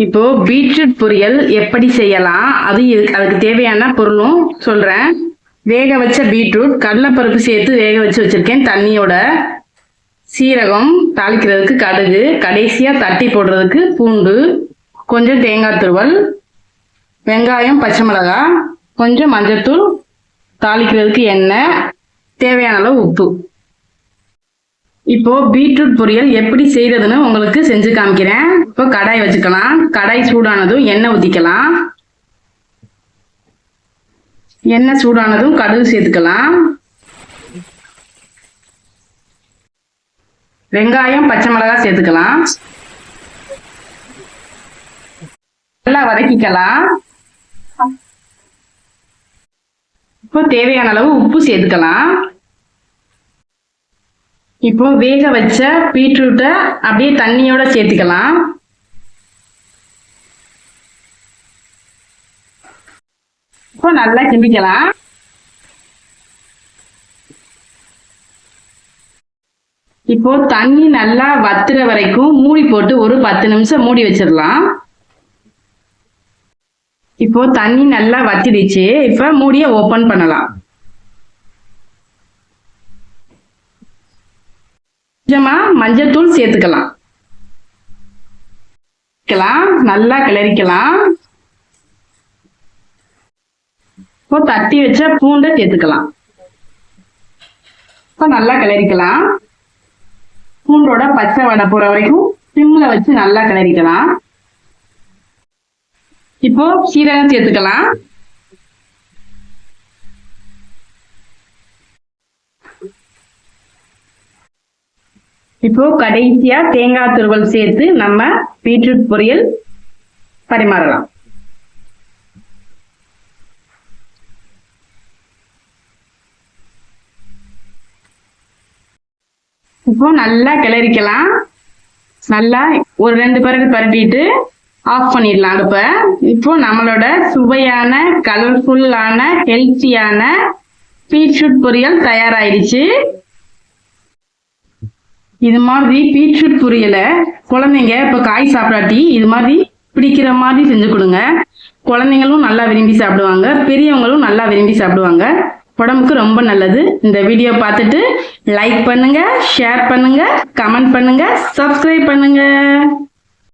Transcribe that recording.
இப்போ பீட்ரூட் பொரியல் எப்படி செய்யலாம்? அது இது- அதுக்கு தேவையான பொருளும் சொல்றேன். வேக வச்ச பீட்ரூட் கடலைப்பருப்பு சேர்த்து வேக வச்சு வச்சிருக்கேன் தண்ணியோட. சீரகம் தாளிக்கிறதுக்கு கடுகு கடைசியா தட்டி போடுறதுக்கு பூண்டு கொஞ்சம் தேங்காய் துருவல் வெங்காயம் பச்சை மிளகாய் கொஞ்சம் மஞ்சத்தூள் தாளிக்கிறதுக்கு எண்ணெய் தேவையான அளவு உப்பு. இப்போ பீட்ரூட் பொரியல் எப்படி செய்யறதுன்னு உங்களுக்கு செஞ்சு காமிக்கிறேன். இப்போ கடாய் வச்சுக்கலாம். கடாய் சூடானதும் எண்ணெய் ஊத்திக்கலாம். எண்ணெய் சூடானதும் கடுகு சேர்த்துக்கலாம். வெங்காயம் பச்சை மிளகாய் சேர்த்துக்கலாம். நல்லா வதக்கிக்கலாம். இப்போ தேவையான அளவு உப்பு சேர்த்துக்கலாம். இப்போ வேக வச்ச பீட்ரூட்டை அப்படியே தண்ணியோட சேர்த்துக்கலாம். இப்போ நல்லா கிண்டிக்கலாம். இப்போ தண்ணி நல்லா வத்துற வரைக்கும் மூடி போட்டு ஒரு பத்து நிமிஷம் மூடி வச்சிடலாம். இப்போ தண்ணி நல்லா வத்திடுச்சு. இப்போ மூடியை ஓபன் பண்ணலாம். கொஞ்சமா மஞ்சத்தூள் சேர்த்துக்கலாம். சேர்த்துக்கலாம். நல்லா கிளறிக்கலாம். இப்போ தட்டி வச்ச பூண்டை சேர்த்துக்கலாம். இப்போ நல்லா கிளறிக்கலாம். பூண்டோட பச்சை வடை போற வரைக்கும் சிம்ல வச்சு நல்லா கிளறிக்கலாம். இப்போ சீரகம் சேர்த்துக்கலாம். இப்போ கடைசியா தேங்காய் துருவல் சேர்த்து நம்ம பீட்ரூட் பொரியல் பரிமாறலாம். இப்போ நல்லா கிளறிக்கலாம். நல்லா ஒரு ரெண்டு பிறகு பரட்டிட்டு ஆஃப் பண்ணிடலாம் அடுப்ப. இப்போ நம்மளோட சுவையான கலர்ஃபுல்லான ஹெல்த்தியான பீட்ரூட் பொரியல் தயாராயிடுச்சு. இது மாதிரி பீட்ரூட் பொரியலை குழந்தைங்க இப்போ காய் சாப்பிடாட்டி இது மாதிரி பிடிக்கிற மாதிரி செஞ்சு கொடுங்க. குழந்தைங்களும் நல்லா விரும்பி சாப்பிடுவாங்க. பெரியவங்களும் நல்லா விரும்பி சாப்பிடுவாங்க. உடம்புக்கு ரொம்ப நல்லது. இந்த வீடியோ பார்த்துட்டு லைக் பண்ணுங்க ஷேர் பண்ணுங்க கமெண்ட் பண்ணுங்க சப்ஸ்கிரைப் பண்ணுங்க.